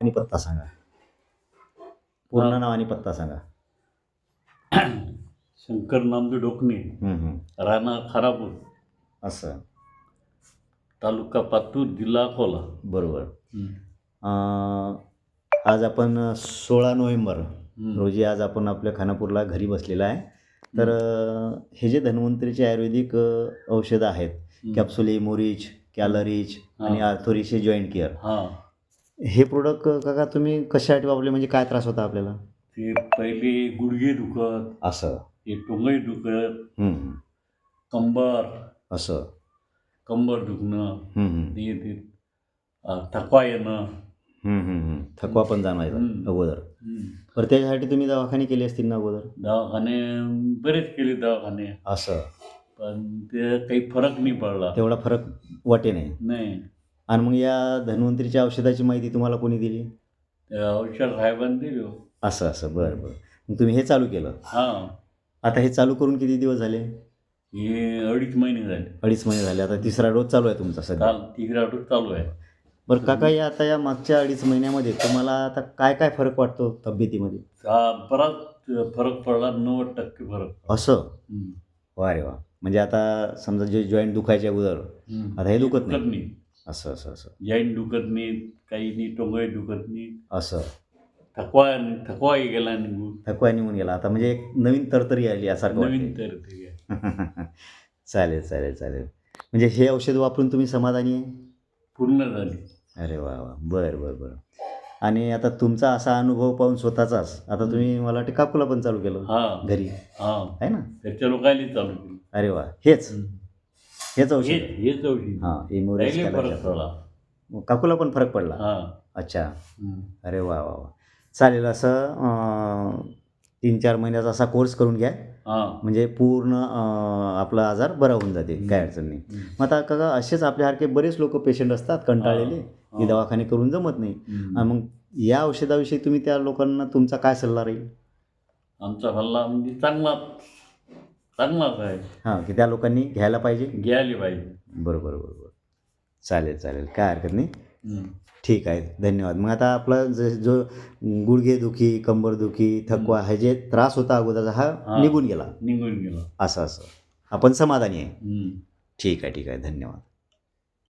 आणि पत्ता सांगा. पूर्ण नाव आणि पत्ता सांगा. शंकर नामदेव डोकणे हम्म, हम्म. राणा खारापूर असं. तालुका पातूर जिल्हा अकोला. बरोबर. अं, आज आपण सोळा नोव्हेंबर हम्म. रोजी आज आपण आपल्या खानापूरला घरी बसलेला आहे. तर अं, हे जे धन्वंतरीचे आयुर्वेदिक अं, औषधं आहेत. कॅप्सुली मोरिच कॅलरीज आणि हा. आर्थोरिचे जॉईंट केअर. हा. हे प्रोडक्ट काका तुम्ही कशासाठी वापरले? म्हणजे काय त्रास होता आपल्याला? ते पहिले गुडघे दुखत असं. ते टोंगई दुखत हम्म, कंबर. असं. कंबर दुखणं हम्म, हम्म. ते ते अं, थकवा येणं. हम्म, हम्म, हम्म. थकवा पण जाणवायचा हम्म. अगोदर. हम्म. बरं त्याच्यासाठी तुम्ही दवाखाने केले असतील ना अगोदर? दवाखाने बरेच केले दवाखाने. असं. पण ते काही फरक नाही पडला. तेवढा फरक वाटे नाही नाही. आणि मग या धन्वंतरीच्या औषधाची माहिती तुम्हाला कोणी दिली? औषध साहेबांनी दिले. हो. असं असं. बरं बरं. मग तुम्ही हे चालू केलं? हा. आता हे चालू करून किती दिवस झाले? हे अडीच महिने झाले. अडीच महिने झाले. आता तिसरा डोस चालू आहे तुमचा सध्या. काल तिसरा डोस चालू आहे. बरं काका या आता या मागच्या अडीच महिन्यामध्ये तुम्हाला आता काय काय फरक वाटतो तब्येतीमध्ये? हा बराच फरक पडला नव्वद टक्के फरक. असं? हम्म. वा रे वा. म्हणजे आता समजा जे जॉईंट दुखायच्या अगोदर हम्म. आता हे दुखत नाही. नाही. असं असं असं. जैन दुखत नाही काही नाही टोंगई दुखत नाही असं. थकवा थकवाही गेला निघून. थकवा निघून गेला. आता म्हणजे एक नवीन तरतरी आली यासारखं नवीन वाटतंय. तर ते आहे. चालेल चालेल चालेल. म्हणजे हे औषध वापरून तुम्ही समाधानी आहे? पूर्ण झाली. अरे वा वा. बरं बरं बरं. आणि आता तुमचा असा अनुभव पाहून स्वतःचाच. आता तुम्ही मला वाटतं काकूला पण चालू केलं हा. घरी. हा. आहे ना? त्याच्या लोकांनी चालू केली. अरे वा. हेच. हेच हे औषध हेच औषध हां फरक पडला काकूला पण फरक पडला. हा. अच्छा. हम्म. अरे वा वा वा. चालेल असं अं, तीन चार महिन्याचा असा कोर्स करून घ्या. हा. म्हणजे पूर्ण अं, आपला आजार बरा होऊन जाते काय अडचण नाही. हम्म. मग आता काका असेच आपल्यासारखे बरेच लोक पेशंट असतात कंटाळलेले. हा. की दवाखाने करून जमत नाही. हम्म. आणि मग या औषधाविषयी तुम्ही त्या लोकांना तुमचा काय सल्ला राहील? आमचा हल्ला म्हणजे चांगला चांगलाच आहे. हां की त्या लोकांनी घ्यायला पाहिजे? घ्यायला पाहिजे. बरोबर बरोबर चालेल चालेल. काय हरकत नाही. ठीक आहे. धन्यवाद. मग आता आपला ज जो गुडघेदुखी कंबरदुखी थकवा हे जे त्रास होता अगोदरचा हा हा. निघून गेला. निघून गेला. असं असं. आपण समाधानी आहे. ठीक आहे ठीक आहे. धन्यवाद.